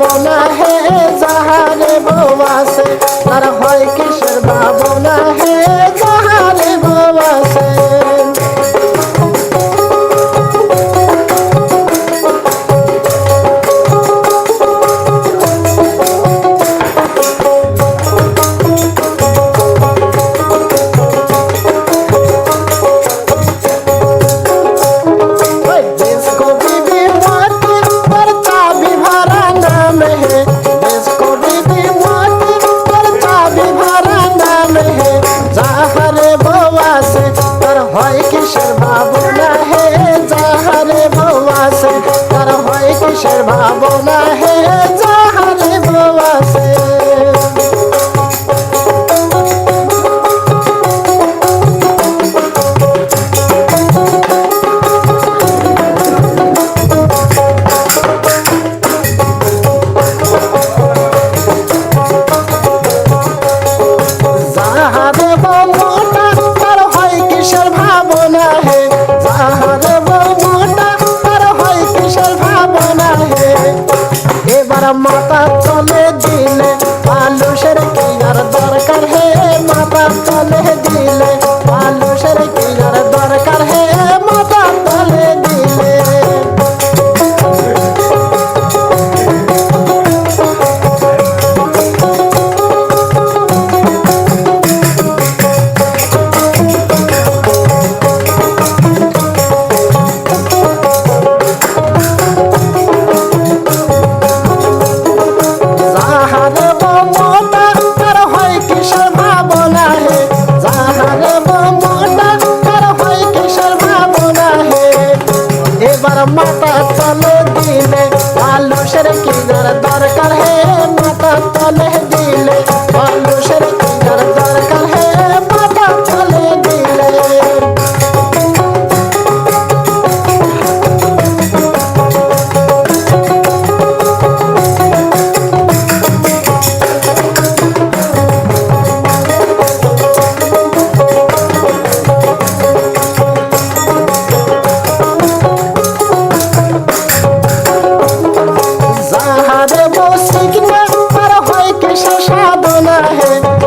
বাবনা হে যাহারে বউ আছে তার হয় কিসের বাবনা হে ভাবনা হে মাথা চলে মাতা তলে দিলে আলু সেরে কি দরকার হে মাতা তলে?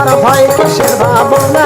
আর ভয় কিসের ভাবনা?